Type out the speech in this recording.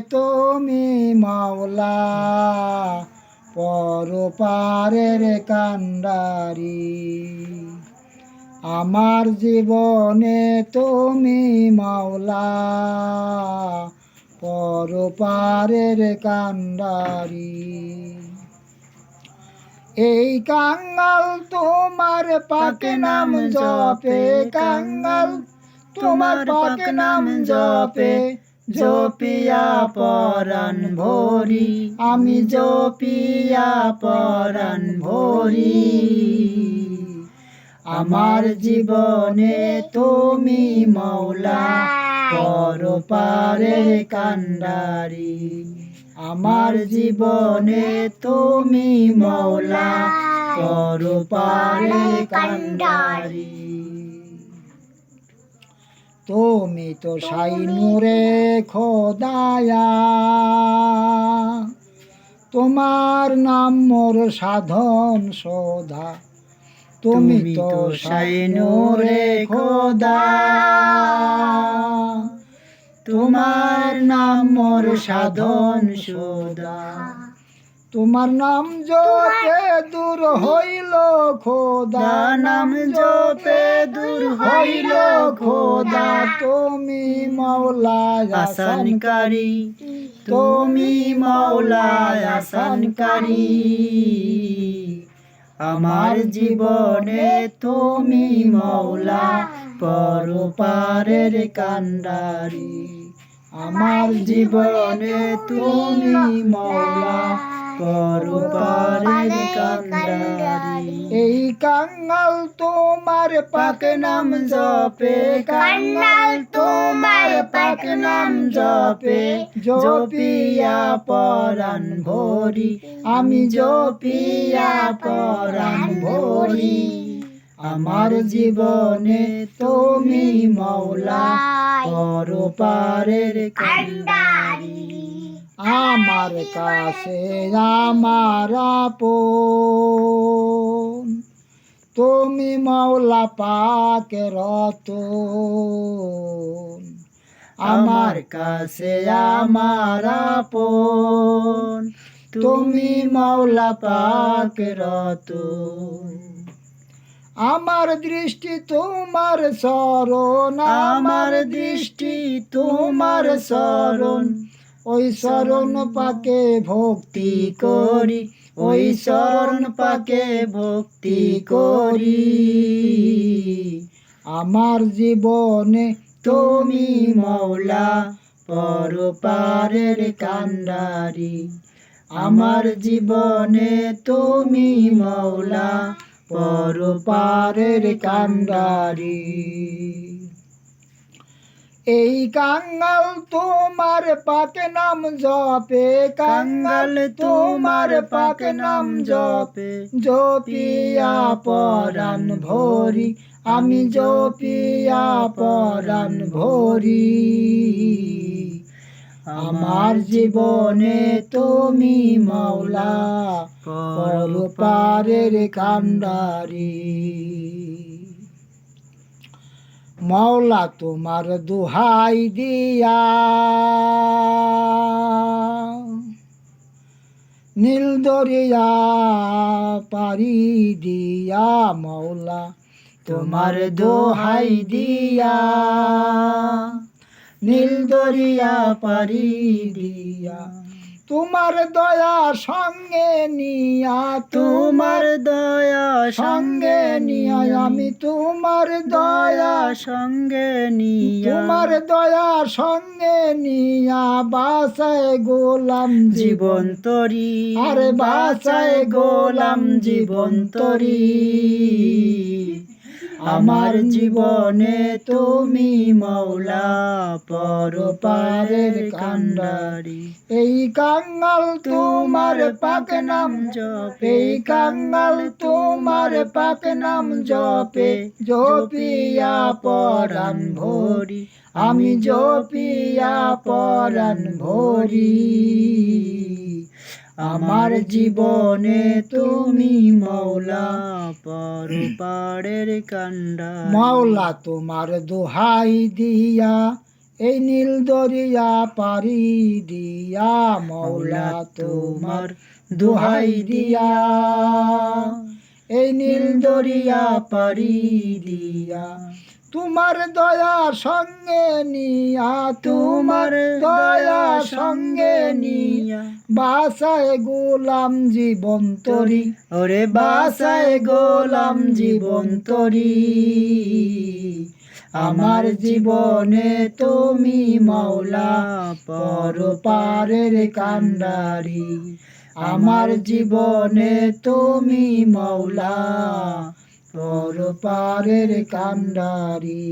তুমি মাওলা, পরপারের কান্ডারি। আমার জীবনে তুমি মাওলা, পরপারের কান্ডারি। এই কাঙ্গাল তোমার পাকে নাম জপে, কাঙ্গাল তোমার পাকে নাম জপে জপিয়া পরাণ ভরি, আমি জপিয়া পরাণ ভরি। আমার জীবনে তুমি মৌলা পরপারের কান্ডারি আমার জীবনে তুমি মৌলা পরপারের কান্ডারি তুমি তো সাই নূরে খোদায়া। তোমার নাম মোর সাধন সোধা। তুমি তো সাই নূরে খোদা। তোমার নাম মোর সাধন সোদা তোমার নাম যতে দূর হইল, খোদা নাম যতে দূর হইল, খোদা তুমি মৌলা আসানকারী। তুমি মৌলা আসানকারী। আমার জীবনে তুমি মৌলা পরপারের কান্ডারি। আমার জীবনে তুমি মৌলা পরপারের কান্ডারি। এই কাঙ্গাল তোমার পাক নাম জপে কাঙ্গাল তোমার পাক নাম জপে জপিয়া পরাণ ভরি। আমি জপিয়া পরাণ ভরি। আমার জীবনে তুমি মৌলা, পরপারের কান্ডারি। আমার কাছে আমার আপন। তুমি মৌলা পাকে রতন। আমার কাছে আমার আপন। তুমি মৌলা পাকে রতন। আমার দৃষ্টি তোমার শরণ আমার দৃষ্টি তোমার শরণ। ওই শরণ পাকে ভক্তি করি ওই শরণ পাকে ভক্তি করি। আমার জীবনে তুমি মৌলা পরপারের কান্ডারি। আমার জীবনে তুমি মৌলা পরপারের কান্ডারি। এই কাঙ্গাল তোমার পাকে নাম জপে কাঙ্গাল তোমার পাকে নাম জপে। জপিয়া পরাণ ভরি আমি জপিয়া পরাণ ভরি। আমার জীবনে তুমি মৌলা পরপারের কান্ডারি মৌলা তোমার দুহাই দিয়া, নীল দরিয়া পারি দিয়া মৌলা তোমার দোহাই দিয়া। নীল দরিয়া পারি দিয়া। তোমার দয়া সঙ্গে নিয়া তোমার দয়া সঙ্গে নিয়া আমি তোমার দয়া সঙ্গে নিয়া। তোমার দয়া সঙ্গে নিয়া বাসায় গোলাম জীবন তরি আরে বাসায় গোলাম জীবন তরি আমার জীবনে তুমি মৌলা পরপারের কান্ডারি। এই কাঙ্গাল তোমার পাক নাম জপে। এই কাঙ্গাল তোমার পাক নাম জপে। জপিয়া পরাণ ভরি। আমি জপিয়া পরাণ ভরি। আমার জীবনে তুমি মৌলা পরপাড়ের কান্ডা মাওলা তোমার দোহাই দিয়া এই নীল দরিয়া পারি দিয়া। মৌলা তোমার দোহাই দিয়া এই নীল দরিয়া পারি দিয়া। তোমার দয়া সঙ্গে নিয়া তোমার দয়া সঙ্গে নিয়া। বাসায় গোলাম জীবন তরি ওরে বাসায় গোলাম জীবন তরি আমার জীবনে তুমি মাওলা পর পারের কান্ডারি। আমার জীবনে তুমি মাওলা পর পারের কান্ডারি।